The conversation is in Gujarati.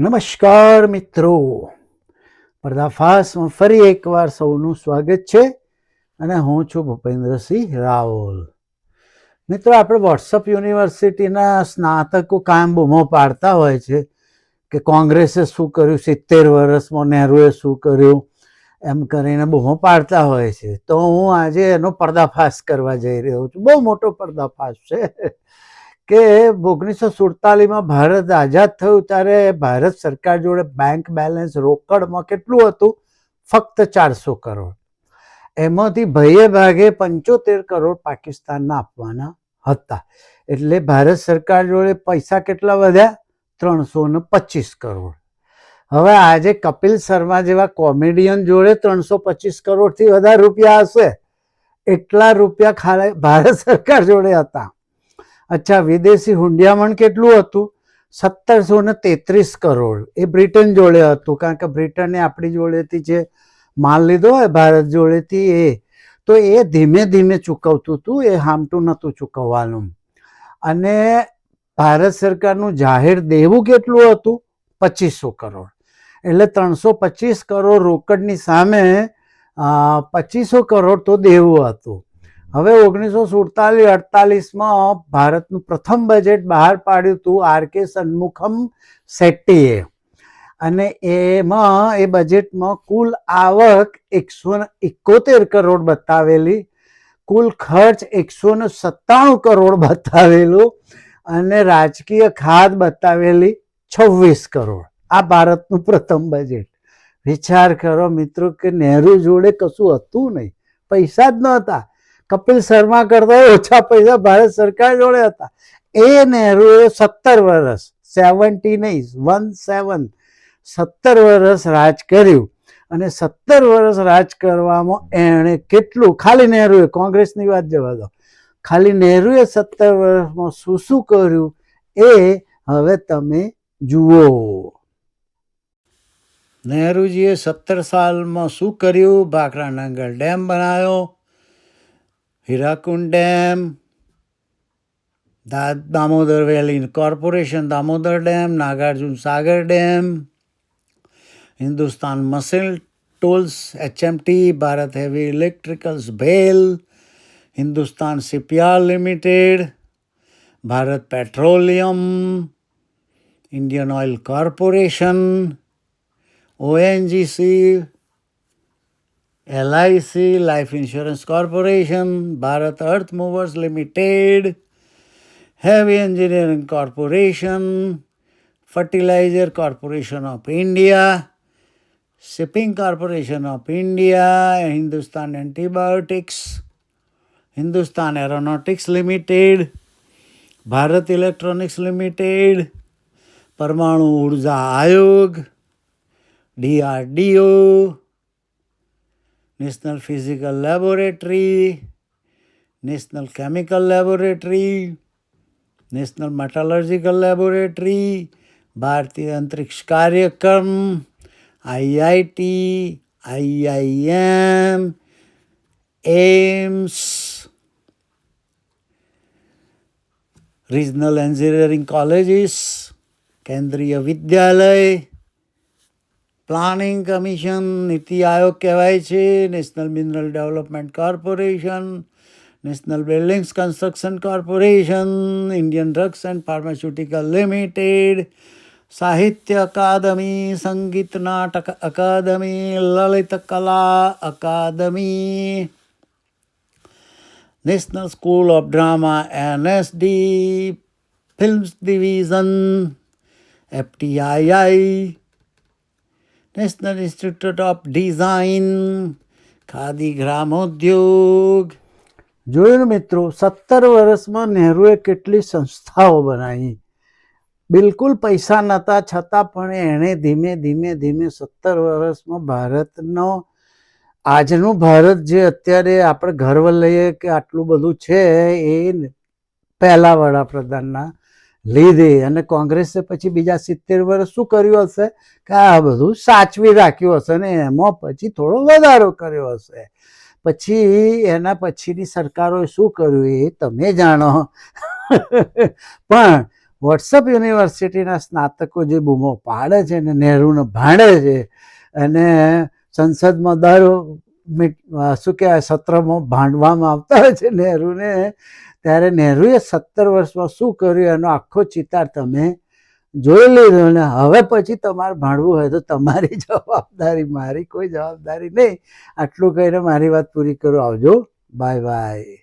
નમસ્કાર મિત્રો. પર્દાફાસમાં ફરી એકવાર સૌનું સ્વાગત છે અને હું છું ભૂપેન્દ્રસિંહ રાવલ. મિત્રો, આપણે વોટ્સઅપ યુનિવર્સિટીના સ્નાતકો કાયમ બૂમો પાડતા હોય છે કે કોંગ્રેસે શું કર્યું, સિત્તેર વર્ષમાં નહેરુએ શું કર્યું, એમ કરીને બૂમો પાડતા હોય છે. તો હું આજે એનો પર્દાફાશ કરવા જઈ રહ્યો છું. બહુ મોટો પર્દાફાશ છે. કે ઓગણીસો સુડતાલીસમાં ભારત આઝાદ થયું ત્યારે ભારત સરકાર જોડે બેંક બેલેન્સ રોકડમાં કેટલું હતું? ફક્ત ચારસો કરોડ. એમાંથી ભયે ભાગે પંચોતેર કરોડ પાકિસ્તાનને આપવાના હતા. એટલે ભારત સરકાર જોડે પૈસા કેટલા વધ્યા? ત્રણસો ને પચીસ કરોડ. હવે આજે કપિલ શર્મા જેવા કોમેડિયન જોડે ત્રણસો પચીસ કરોડથી વધારે રૂપિયા હશે. એટલા રૂપિયા ખાલી ભારત સરકાર જોડે હતા. અચ્છા, વિદેશી હુંડિયામણ કેટલું હતું? સત્તરસો ને તેત્રીસ કરોડ. એ બ્રિટન જોડે હતું, કારણ કે બ્રિટને આપણી જોડેથી જે માલ લીધો હોય, ભારત જોડેથી એ. તો એ ધીમે ધીમે ચૂકવતું હતું, એ હામટું નહોતું ચૂકવવાનું. અને ભારત સરકારનું જાહેર દેવું કેટલું હતું? પચીસો કરોડ. એટલે ત્રણસો પચીસ કરોડ રોકડની સામે પચીસો કરોડ તો દેવું હતું. હવે ઓગણીસો સુડતાલીસ અડતાલીસમાં ભારતનું પ્રથમ બજેટ બહાર પાડ્યું હતું આર કે સન્મુખમ શેટ્ટીએ. અને એમાં, એ બજેટમાં કુલ આવક એકસો એકોતેર કરોડ બતાવેલી, કુલ ખર્ચ એકસો ને સત્તાણું કરોડ બતાવેલું, અને રાજકીય ખાદ બતાવેલી છવ્વીસ કરોડ. આ ભારતનું પ્રથમ બજેટ. વિચાર કરો મિત્રો કે નહેરુ જોડે કશું હતું નહીં. પૈસા જ નહોતા. કપિલ શર્મા કરતા ઓછા પૈસા ભારત સરકાર જોડે હતા. એ નહેરુએ સત્તર વર્ષ સેવન્ટી નહીં વન સેવન સત્તર વર્ષ રાજ કર્યું. અને સત્તર વર્ષ રાજ કરવામાં એણે કેટલું? ખાલી નહેરુએ, કોંગ્રેસની વાત જવા દો. ખાલી નહેરુએ સત્તર વર્ષમાં શું શું કર્યું? એ હવે તમે જુઓ. નહેરુજીએ સત્તર સાલમાં શું કર્યું? ભાખરા નાંગલ ડેમ બનાવ્યો. Hirakud dam Damodar valley corporation Damodar dam Nagarjuna Sagar dam Hindustan machine tools HMT Bharat heavy electricals bhel Hindustan CPR limited Bharat petroleum Indian oil corporation ONGC LIC Life Insurance Corporation, Bharat Earth Movers Limited, Heavy Engineering Corporation, Fertilizer Corporation of India, Shipping Corporation of India, Hindustan Antibiotics, Hindustan Aeronautics Limited, Bharat Electronics Limited, Parmanu Urja Ayog, DRDO, national physical laboratory national chemical laboratory national metallurgical laboratory ભારતીય અંતરિક્ષ કાર્યક્રમ IIT IIM AIIMS regional engineering colleges Kendriya Vidyalaya planning commission, NITI Aayog કહેવાય છે, national mineral development corporation, national buildings construction corporation, Indian drugs and pharmaceutical limited, Sahitya Akademi, Sangeet Natak Akademi, Lalit Kala Akademi, national school of drama NSD, films division, FTII national institute of design Khadi Gramodyog જોયું મિત્રો, સત્તર વર્ષમાં નહેરુએ કેટલી સંસ્થાઓ બનાવી. બિલકુલ પૈસા નહોતા, છતાં પણ એણે ધીમે ધીમે ધીમે સત્તર વર્ષમાં ભારતનો, આજનું ભારત જે અત્યારે આપણે ગર્વ લઈએ કે આટલું બધું છે, એ પહેલાં વડાપ્રધાનના લીધે અને કોંગ્રેસે પછી બીજા સિત્તેર વર્ષ શું કર્યું હશે? કે આ બધું સાચવી રાખ્યું હશે ને એમાં પછી થોડો વધારો કર્યો હશે. પછી એના પછીની સરકારોએ શું કર્યું એ તમે જાણો. પણ વોટ્સઅપ યુનિવર્સિટીના સ્નાતકો જે બૂમો પાડે છે ને નહેરુને ભાંડે છે અને સંસદમાં દર શું કહેવાય, સત્રમાં ભાંડવામાં આવતા હોય છે નહેરુને ત્યારે નહેરુએ સત્તર વર્ષમાં શું કર્યું એનો આખો ચિતાર તમે જોઈ લીધો ને હવે પછી તમારે ભાણવું હોય તો તમારી જવાબદારી, મારી કોઈ જવાબદારી નહીં. આટલું કહીને મારી વાત પૂરી કરું. આવજો. Bye bye.